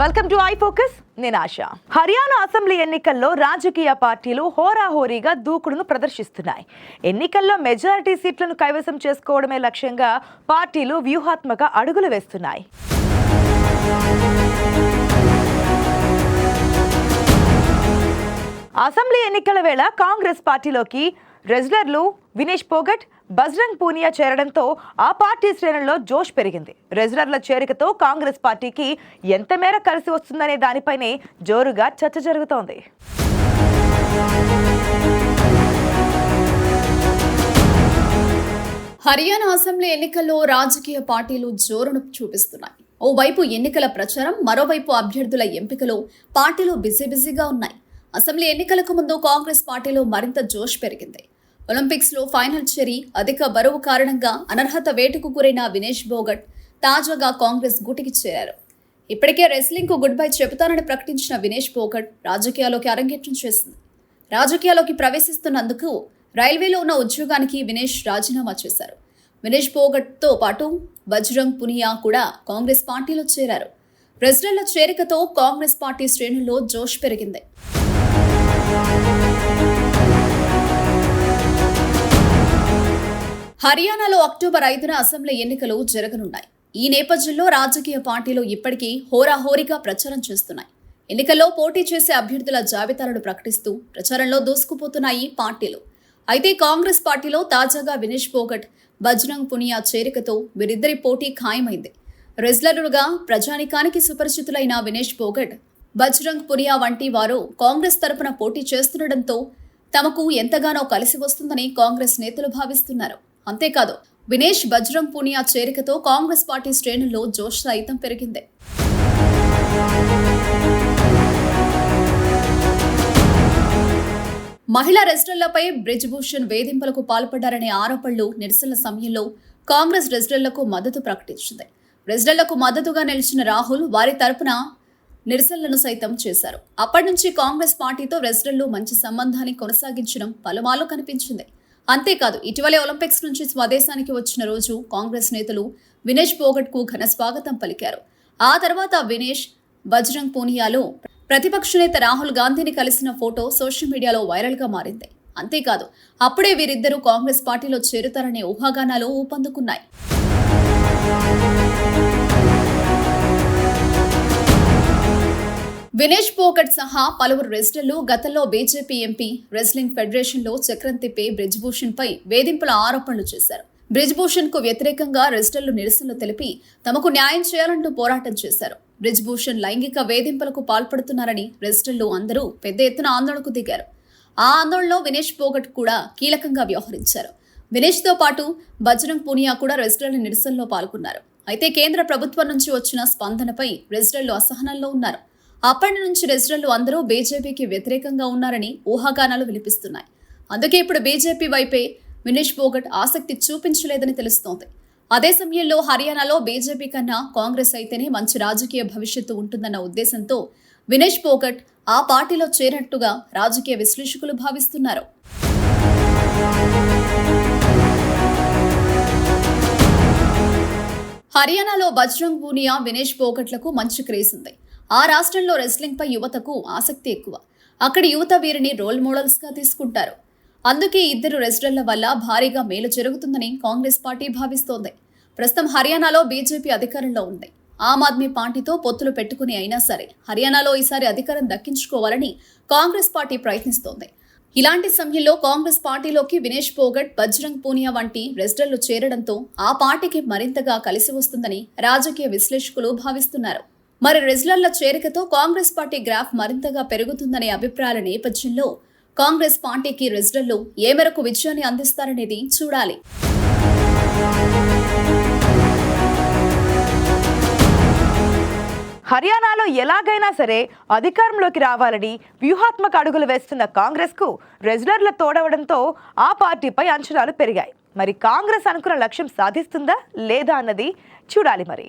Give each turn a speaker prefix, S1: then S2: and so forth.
S1: Welcome to I focus నేను ఆశ. Haryana assembly ఎన్నికల్లో రాజకీయ పార్టీలు హోరాహోరీగా దూకుడును ప్రదర్శిస్తున్నాయి. ఎన్నికల్లో మెజారిటీ సీట్లను కైవసం చేసుకోవడమే లక్ష్యంగా పార్టీలు వ్యూహాత్మక అడుగులు వేస్తున్నాయి. అసెంబ్లీ ఎన్నికల వేళ కాంగ్రెస్ పార్టీలోకి రెజ్లర్లు వినేష్ పోగట్ బజరంగ్ పూనియా చేరడంతో ఆ పార్టీ శ్రేణుల్లో జోష్ పెరిగింది. రెజ్లర్ల చేరికతో కాంగ్రెస్ పార్టీకి ఎంత మేర కలిసి వస్తుందనే దానిపైనే జోరుగా చర్చ జరుగుతోంది.
S2: హర్యానా అసెంబ్లీ ఎన్నికల్లో రాజకీయ పార్టీలు జోరును చూపిస్తున్నాయి. ఓవైపు ఎన్నికల ప్రచారం మరోవైపు అభ్యర్థుల ఎంపికలో పార్టీలు బిజీ బిజీగా ఉన్నాయి. అసెంబ్లీ ఎన్నికలకు ముందు కాంగ్రెస్ పార్టీలో మరింత జోష్ పెరిగింది. ఒలింపిక్స్లో ఫైనల్ చేరి అధిక బరువు కారణంగా అనర్హత వేటుకు గురైన వినేష్ బోగట్ తాజాగా కాంగ్రెస్ గూటికి చేరారు. ఇప్పటికే రెస్లింగ్కు గుడ్ బై చెబుతానని ప్రకటించిన వినేష్ భోగట్ రాజకీయాల్లోకి అరంగేట్రం చేసింది. రాజకీయాల్లోకి ప్రవేశిస్తున్నందుకు రైల్వేలో ఉన్న ఉద్యోగానికి వినేష్ రాజీనామా చేశారు. వినేష్ భోగట్తో పాటు బజరంగ్ పునియా కూడా కాంగ్రెస్ పార్టీలో చేరారు. ప్రెసిడెంట్ల చేరికతో కాంగ్రెస్ పార్టీ శ్రేణుల్లో జోష్ పెరిగింది. హర్యానాలో అక్టోబర్ ఐదున అసెంబ్లీ ఎన్నికలు జరగనున్నాయి. ఈ నేపథ్యంలో రాజకీయ పార్టీలు ఇప్పటికీ హోరాహోరీగా ప్రచారం చేస్తున్నాయి. ఎన్నికల్లో పోటీ చేసే అభ్యర్థుల జాబితాలను ప్రకటిస్తూ ప్రచారంలో దూసుకుపోతున్నాయి పార్టీలు. అయితే కాంగ్రెస్ పార్టీలో తాజాగా వినేష్ పోగట్ బజరంగ్ పునియా చేరికతో వీరిద్దరి పోటీ ఖాయమైంది. రెజ్లరుగా ప్రజానికానికి సుపరిచితులైన వినేష్ పోగట్ బజరంగ్ పునియా వంటి వారు కాంగ్రెస్ తరపున పోటీ చేస్తుండటంతో తమకు ఎంతగానో కలిసి వస్తుందని కాంగ్రెస్ నేతలు భావిస్తున్నారు. అంతేకాదు వినేష్ బజ్రంగ్ పూనియా చేరికతో కాంగ్రెస్ పార్టీ శ్రేణుల్లో జోష్ సైతం పెరిగింది. మహిళా రెజిస్టర్లపై బ్రిజ్భూషణ్ వేధింపులకు పాల్పడ్డారనే ఆరోపణలు నిరసనల సమయంలో కాంగ్రెస్ రెజిస్టర్లకు మద్దతు ప్రకటించింది. రెజిస్టర్లకు మద్దతుగా నిలిచిన రాహుల్ వారి తరపున నిరసనలను సైతం చేశారు. అప్పటి నుంచి కాంగ్రెస్ పార్టీతో రెజిస్టర్లు మంచి సంబంధాన్ని కొనసాగించడం పలుమార్లు కనిపించింది. అంతేకాదు ఇటీవలే ఒలింపిక్స్ నుంచి స్వదేశానికి వచ్చిన రోజు కాంగ్రెస్ నేతలు వినేష్ పోగట్కు ఘన స్వాగతం పలికారు. ఆ తర్వాత వినేష్ బజరంగ్ పూనియాలో ప్రతిపక్ష నేత రాహుల్ గాంధీని కలిసిన ఫోటో సోషల్ మీడియాలో వైరల్గా మారింది. అంతేకాదు అప్పుడే వీరిద్దరూ కాంగ్రెస్ పార్టీలో చేరుతారనే ఊహాగానాలు ఊపందుకున్నాయి. వినేష్ పోకట్ సహా పలువురు రెజిస్టర్లు గతంలో బీజేపీ ఎంపీ రెజ్లింగ్ ఫెడరేషన్లో చక్రం తిప్పే బ్రిజ్భూషణ్ పై వేధింపుల ఆరోపణలు చేశారు. బ్రిజ్భూషణ్కు వ్యతిరేకంగా రెస్టర్లు నిరసనలు తెలిపి తమకు న్యాయం చేయాలంటూ పోరాటం చేశారు. బ్రిజ్భూషణ్ లైంగిక వేధింపులకు పాల్పడుతున్నారని రెస్టర్లు అందరూ పెద్ద ఎత్తున ఆందోళనకు దిగారు. ఆ ఆందోళనలో వినేష్ పోగట్ కూడా కీలకంగా వ్యవహరించారు. వినేష్తో పాటు బజరంగ్ పూనియా కూడా రెజిస్టర్ల నిరసనలో పాల్గొన్నారు. అయితే కేంద్ర ప్రభుత్వం నుంచి వచ్చిన స్పందనపై రెజిస్టర్లు అసహనంలో ఉన్నారు. అప్పటి నుంచి రెసిడెంట్లు అందరూ బీజేపీకి వ్యతిరేకంగా ఉన్నారని ఊహాగానాలు వినిపిస్తున్నాయి. అందుకే ఇప్పుడు బీజేపీ వైపే వినేష్ బోగట్ ఆసక్తి చూపించలేదని తెలుస్తోంది. అదే సమయంలో హర్యానాలో బీజేపీ కన్నా కాంగ్రెస్ అయితేనే మంచి రాజకీయ భవిష్యత్తు ఉంటుందన్న ఉద్దేశంతో వినేష్ పోగట్ ఆ పార్టీలో చేరినట్టుగా రాజకీయ విశ్లేషకులు భావిస్తున్నారు. హర్యానాలో బజరంగ్ పూనియా వినేష్ పోగట్లకు మంచి క్రేజ్ ఉంది. ఆ రాష్ట్రంలో రెస్లింగ్పై యువతకు ఆసక్తి ఎక్కువ. అక్కడి యువత వీరిని రోల్ మోడల్స్గా తీసుకుంటారు. అందుకే ఇద్దరు రెస్లర్ల వల్ల భారీగా మేలు జరుగుతుందని కాంగ్రెస్ పార్టీ భావిస్తోంది. ప్రస్తుతం హర్యానాలో బీజేపీ అధికారంలో ఉంది. ఆమ్ ఆద్మీ పార్టీతో పొత్తులు పెట్టుకుని అయినా సరే హర్యానాలో ఈసారి అధికారం దక్కించుకోవాలని కాంగ్రెస్ పార్టీ ప్రయత్నిస్తోంది. ఇలాంటి సమయంలో కాంగ్రెస్ పార్టీలోకి వినేష్ పోగట్ బజ్రంగ్ పూనియా వంటి రెసిడెంట్లు చేరడంతో ఆ పార్టీకి మరింతగా కలిసి వస్తుందని రాజకీయ విశ్లేషకులు భావిస్తున్నారు. మరి రెజ్లర్ల చేరికతో కాంగ్రెస్ పార్టీ గ్రాఫ్ మరింతగా పెరుగుతుందనే అభిప్రాయాల నేపథ్యంలో కాంగ్రెస్ పార్టీకి రెజ్లర్లు ఏ మేరకు విజయాన్ని అందిస్తారనేది చూడాలి.
S1: హర్యానాలో ఎలాగైనా సరే అధికారంలోకి రావాలని వ్యూహాత్మక అడుగులు వేస్తున్న కాంగ్రెస్కు రెజ్లర్ల తోడవడంతో ఆ పార్టీపై అంచనాలు పెరిగాయి. మరి కాంగ్రెస్ అనుకున్న లక్ష్యం సాధిస్తుందా లేదా అన్నది చూడాలి మరి.